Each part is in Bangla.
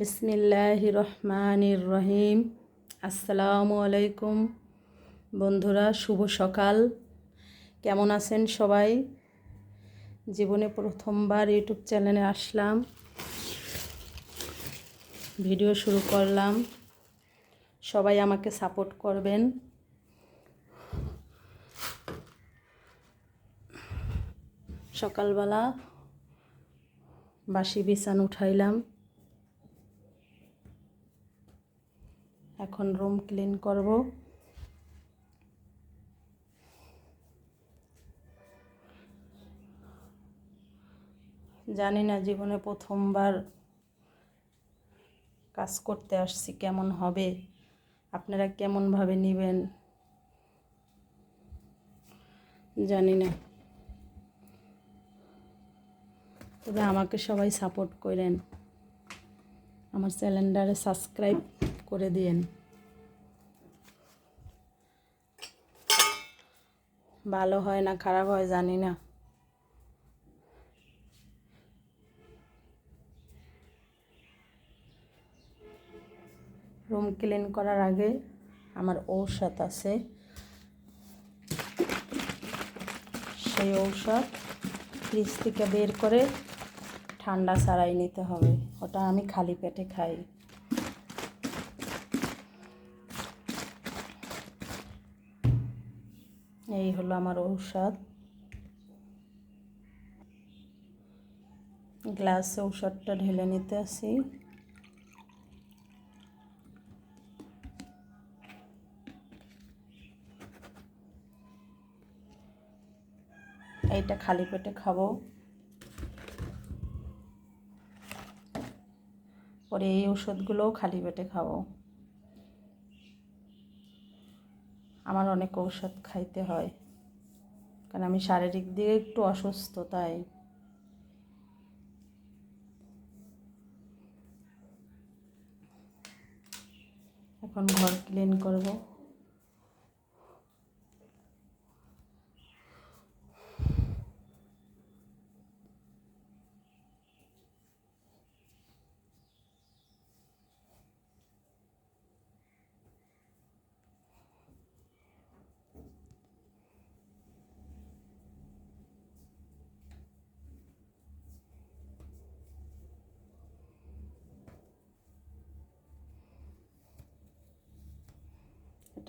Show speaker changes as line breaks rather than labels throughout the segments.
বিসমিল্লাহ রহমানির রহিম। আসসালামু আলাইকুম। বন্ধুরা, শুভ সকাল। কেমন আছেন সবাই? জীবনে প্রথমবার ইউটিউব চ্যানেলে আসলাম। ভিডিও শুরু করলাম। সবাই আমাকে সাপোর্ট করবেন। সকালবেলা বাসি বিছান উঠাইলাম। এখন রুম ক্লিন করব। জানি না জীবনে প্রথমবার কাজ করতে আসছি, কেমন হবে? আপনারা কেমনভাবে নেবেন? জানি না। তবে আমাকে সবাই সাপোর্ট করেন। আমার চ্যানেলটারে সাবস্ক্রাইব করে দিয়েন। ভালো হয় না, খারাপ হয় জানি না। রুম ক্লিন করার আগে আমার ঔষধ আছে। সেই ঔষধ ফ্রিজ থেকে বের করে ঠান্ডা ছাড়াই নিতে হবে। ওটা আমি খালি পেটে খাই। এই হলো আমার ঔষধ। গ্লাসে ঔষধটা ঢেলে নিতে আসি। এইটা খালি পেটে খাব। পরে এই ওষুধগুলোও খালি পেটে খাব। আমার অনেক ঔষধ খাইতে হয়। কারণ আমি শারীরিক দিকে একটু অসুস্থ, তাই। এখন ঘর ক্লিন করব।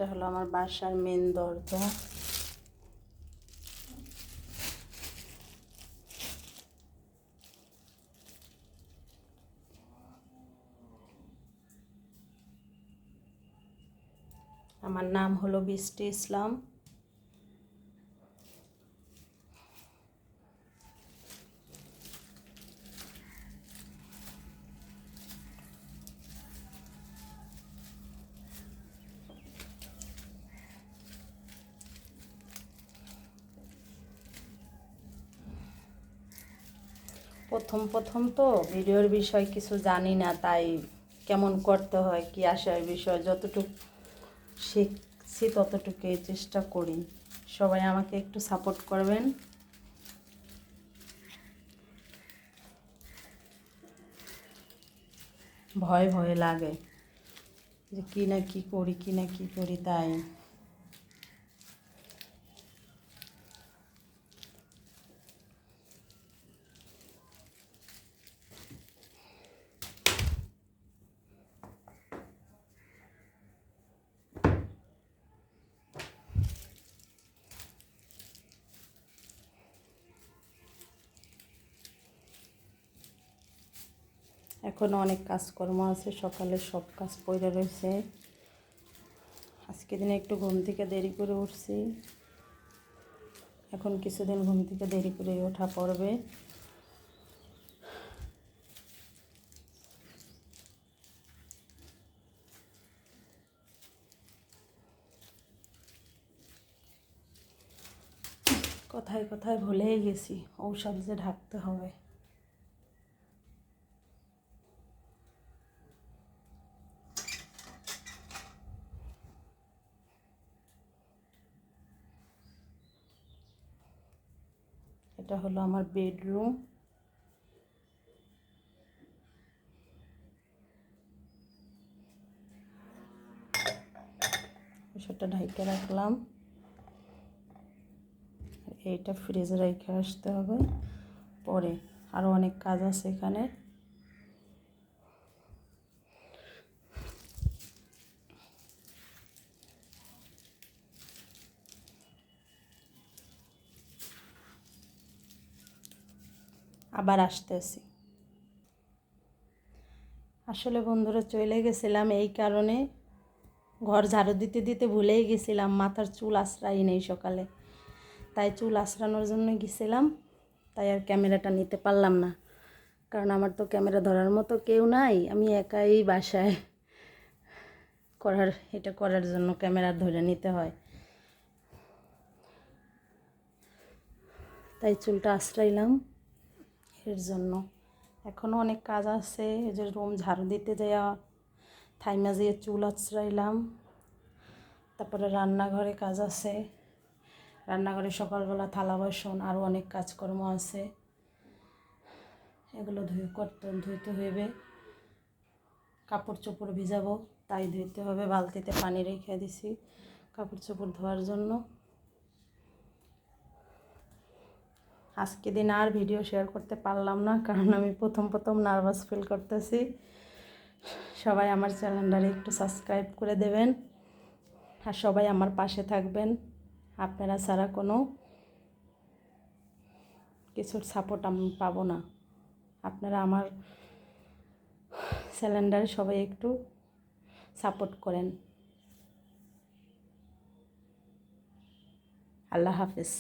এটা হলো আমার বাসার মেন দরজা। আমার নাম হলো বৃষ্টি ইসলাম। প্রথম প্রথম তো ভিডিওর বিষয় কিছু জানি না, তাই কেমন করতে হয়, কি আসার বিষয়, যতটুকু শিখছি ততটুকুই চেষ্টা করি। সবাই আমাকে একটু সাপোর্ট করবেন। ভয় ভয় লাগে যে কী না কী করি, কী না কী করি, তাই এখনও অনেক কাজকর্ম আছে, সকালে সব কাজ পড়ে রয়েছে আজকে দিনে একটু ঘুম থেকে দেরি করে উঠছি। এখন কিছুদিন ঘুম থেকে দেরি করে ওঠা পড়বে। কথায় কথায় ভুলেই গেছি, ঔষধ যে ঢাকতে হবে। এটা হলো আমার বেডরুম। সেটা ঢাইকে রাখলাম। এইটা ফ্রিজে রেখে আসতে হবে। পরে আরও অনেক কাজ আছে এখানে। আবার আসতেছি। আসলে বন্ধুরা চলে গেছিলাম এই কারণে। ঘর ঝাড়ু দিতে দিতে ভুলেই গেছিলাম, মাথার চুল আশ্রাই নেই সকালে। তাই চুল আশ্রানোর জন্য গেছিলাম, তাই আর ক্যামেরাটা নিতে পারলাম না। কারণ আমার তো ক্যামেরা ধরার মতো কেউ নাই, আমি একাই বাসায় করার, এটা করার জন্য ক্যামেরা ধরে নিতে হয়। তাই চুলটা আশ্রাইলাম এর জন্য। এখনও অনেক কাজ আছে, এই যে রুম ঝাড়ু দিতে যাওয়া থাইমা দিয়ে চুল আছড়াইলাম। তারপরে রান্নাঘরে কাজ আছে। রান্নাঘরে সকালবেলা থালা বাসন আরও অনেক কাজকর্ম আছে। এগুলো ধুয়ে করতে, ধুইতে হইবে। কাপড় চোপড় ভিজাবো, তাই ধুইতে হবে, বালতিতে পানি রেখে দিছি কাপড় চোপড় ধোয়ার জন্য। আজকে দিন আর ভিডিও শেয়ার করতে পারলাম না, কারণ আমি প্রথম প্রথম নার্ভাস ফিল করতেছি। সবাই আমার চ্যানেলটারে একটু সাবস্ক্রাইব করে দেবেন আর সবাই আমার পাশে থাকবেন। আপনারা ছাড়া কোনো কিছুর সাপোর্ট আমি পাবো না। আপনারা আমার চ্যানেলটারে সবাই একটু সাপোর্ট করেন। আল্লাহ হাফিজ।